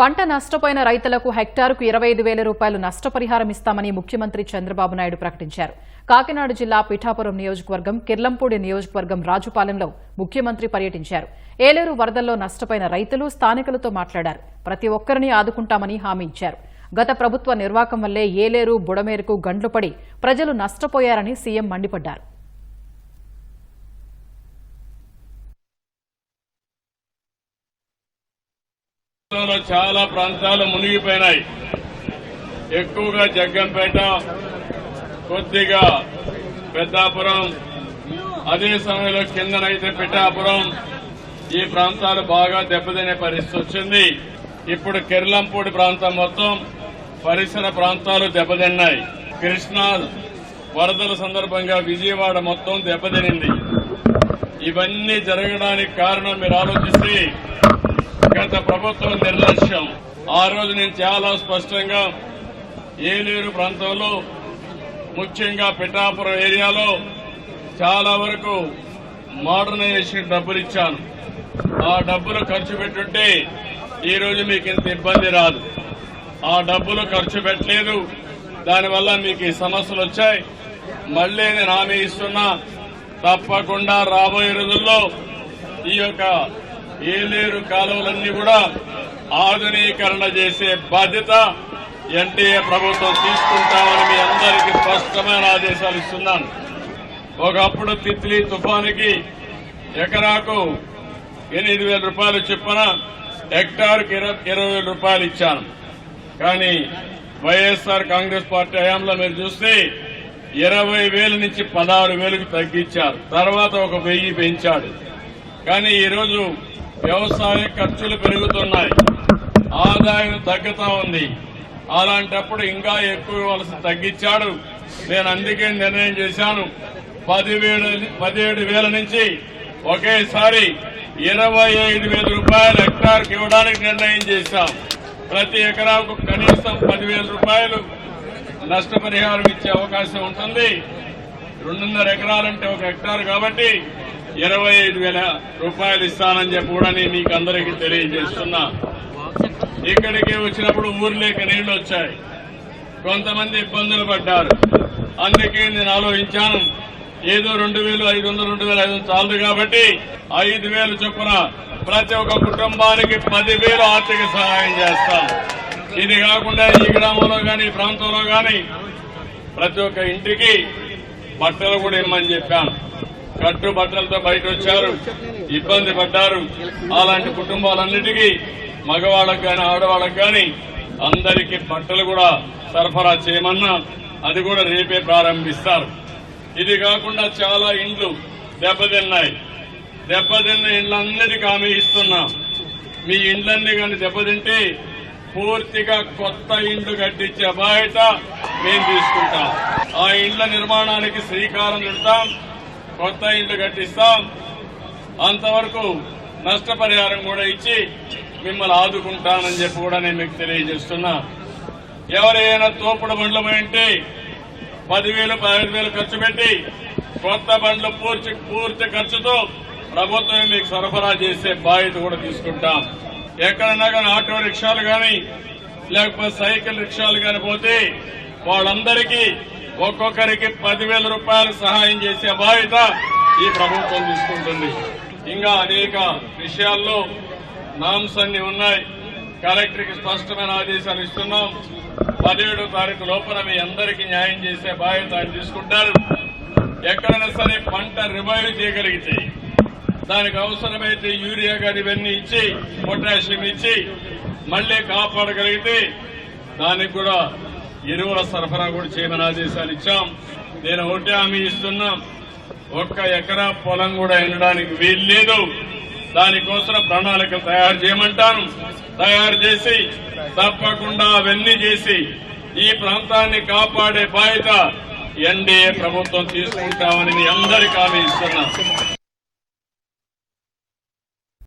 పంట నష్టపోయిన రైతులకు హెక్టారుకు ఇరవై ఐదు వేల రూపాయలు నష్టపరిహారం ఇస్తామని ముఖ్యమంత్రి చంద్రబాబు నాయుడు ప్రకటించారు. కాకినాడ జిల్లా పిఠాపురం నియోజకవర్గం కిర్లంపూడి నియోజకవర్గం రాజుపాలెంలో ముఖ్యమంత్రి పర్యటించారు. ఏలేరు వరదల్లో నష్టపోయిన రైతులు స్థానికులతో మాట్లాడారు. ప్రతి ఒక్కరిని ఆదుకుంటామని హామీ ఇచ్చారు. గత ప్రభుత్వ నిర్వాకం వల్లే ఏలేరు బుడమేరుకు గండ్లు పడి ప్రజలు నష్టపోయారని సీఎం మండిపడ్డారు. రాష్ట్రంలో చాలా ప్రాంతాలు మునిగిపోయినాయి. ఎక్కువగా జగ్గంపేట కొద్దిగా పెద్దాపురం అదే సమయంలో కిందనైతే పిఠాపురం ఈ ప్రాంతాలు బాగా దెబ్బతినే పరిస్థితి వచ్చింది. ఇప్పుడు కిర్లంపూడి ప్రాంతం మొత్తం పరిసర ప్రాంతాలు దెబ్బతిన్నాయి. కృష్ణా వరదల సందర్భంగా విజయవాడ మొత్తం దెబ్బతినింది. ఇవన్నీ జరగడానికి కారణం మీరు ఆలోచిస్తే గత ప్రభుత్వం నిర్లక్ష్యం. ఆ రోజు నేను చాలా స్పష్టంగా ఏలేరు ప్రాంతంలో ముఖ్యంగా పిఠాపురం ఏరియాలో చాలా వరకు మోడర్నైజేషన్ డబ్బులు ఇచ్చాను. ఆ డబ్బులు ఖర్చు పెట్టుంటే ఈ రోజు మీకు ఇంత ఇబ్బంది రాదు. ఆ డబ్బులు ఖర్చు పెట్టలేదు. దానివల్ల మీకు ఈ సమస్యలు వచ్చాయి. మళ్ళీ నేను హామీ ఇస్తున్నా తప్పకుండా రాబోయే రోజుల్లో ఈ యొక్క ఏలేరు కాలువలన్నీ కూడా ఆధునీకరణ చేసే బాధ్యత ఎన్టీఏ ప్రభుత్వం తీసుకుంటామని మీ అందరికీ స్పష్టమైన ఆదేశాలు ఇస్తున్నాను. ఒకప్పుడు తిత్లీ తుఫానికి ఎకరాకు ఎనిమిది వేల రూపాయలు చొప్పున హెక్టార్కి ఇరవై వేల రూపాయలు ఇచ్చాను. కానీ వైఎస్ఆర్ కాంగ్రెస్ పార్టీ హయాంలో మీరు చూస్తే ఇరవై వేల నుంచి పదహారు వేలకు తగ్గించారు. తర్వాత ఒక వెయ్యి పెంచాడు. కానీ ఈరోజు వ్యవసాయ ఖర్చులు పెరుగుతున్నాయి. ఆదాయం తగ్గుతా ఉంది. అలాంటప్పుడు ఇంకా ఎక్కువ వలస తగ్గించాడు. నేను అందుకే నిర్ణయం చేశాను. పదివేడు పదిహేడు వేల నుంచి ఒకేసారి ఇరవై ఐదు వేల రూపాయలు హెక్టార్కి ఇవ్వడానికి నిర్ణయం చేశాం. ప్రతి ఎకరాకు కనీసం పదివేల రూపాయలు నష్టపరిహారం ఇచ్చే అవకాశం ఉంటుంది. రెండున్నర ఎకరాలంటే ఒక హెక్టార్ కాబట్టి ఇరవై ఐదు వేల రూపాయలు ఇస్తానని చెప్పి కూడా నేను మీకు అందరికీ తెలియజేస్తున్నా. ఇక్కడికి వచ్చినప్పుడు ఊర్లేక నీళ్ళు వచ్చాయి. కొంతమంది ఇబ్బందులు పడ్డారు. అందుకే నేను ఆలోచించాను ఏదో రెండు వేలు ఐదు వందలు రెండు వేల ఐదు వందలు చాలదు కాబట్టి ఐదు వేలు చొప్పున ప్రతి ఒక్క కుటుంబానికి పదివేలు ఆర్థిక సహాయం చేస్తాను ఇది కాకుండా ఈ గ్రామంలో కానీ ఈ ప్రాంతంలో కానీ ప్రతి ఒక్క ఇంటికి బట్టలు కూడా ఇమ్మని చెప్పాను. కట్టు బట్టలతో బయట వచ్చారు ఇబ్బంది పడ్డారు. అలాంటి కుటుంబాలన్నిటికీ మగవాళ్ళకు కానీ ఆడవాళ్ళకు కానీ అందరికీ బట్టలు కూడా సరఫరా చేయమన్నా అది కూడా రేపే ప్రారంభిస్తారు. ఇది కాకుండా చాలా ఇండ్లు దెబ్బతిన్నాయి. దెబ్బతిన్న ఇండ్లన్నిటికీ హామీ ఇస్తున్నాం. మీ ఇండ్లన్నీ కానీ దెబ్బతింటే పూర్తిగా కొత్త ఇండ్లు కట్టించే బాధ్యత మేము తీసుకుంటాం. ఆ ఇండ్ల నిర్మాణానికి శ్రీకారం చుడతాం. కొత్త ఇండ్లు కట్టిస్తాం. అంతవరకు నష్టపరిహారం కూడా ఇచ్చి మిమ్మల్ని ఆదుకుంటానని చెప్పి కూడా నేను మీకు తెలియజేస్తున్నా. ఎవరైనా తోపుడు బండ్లు పోయింటే పదివేలు పదిహేను వేలు ఖర్చు పెట్టి కొత్త బండ్లు పూర్తి పూర్తి ఖర్చుతో ప్రభుత్వమే మీకు సరఫరా చేసే బాధ్యత కూడా తీసుకుంటాం. ఎక్కడన్నా కానీ ఆటో రిక్షాలు కానీ లేకపోతే సైకిల్ రిక్షాలు కానీ పోతే వాళ్ళందరికీ ఒక్కొక్కరికి పదివేల రూపాయలు సహాయం చేసే బాధ్యత ఈ ప్రభుత్వం తీసుకుంటుంది. ఇంకా అనేక విషయాల్లో నామ్స్ అన్ని ఉన్నాయి. కలెక్టర్కి స్పష్టమైన ఆదేశాలు ఇస్తున్నాం. పదిహేడో తారీఖు లోపల మీ అందరికీ న్యాయం చేసే బాధ్యత ఆయన తీసుకుంటారు. ఎక్కడైనా సరే పంట రివైవ్ చేయగలిగితే దానికి అవసరమైతే యూరియా గాని ఇవన్నీ ఇచ్చి పొటాషియం ఇచ్చి మళ్ళీ కాపాడగలిగితే దానికి కూడా ఎరువుల సరఫరా కూడా చేయమని ఆదేశాలు ఇచ్చాం. నేను ఒకటే హామీ ఇస్తున్నాం. ఒక్క ఎకరా పొలం కూడా ఎండడానికి వీలు లేదు. దానికోసం ప్రణాళిక తయారు చేయమంటాను. తయారు చేసి తప్పకుండా అవన్నీ చేసి ఈ ప్రాంతాన్ని కాపాడే బాధ్యత ఎన్డీఏ ప్రభుత్వం తీసుకుంటామని మీ అందరికీ హామీ ఇస్తున్నాం.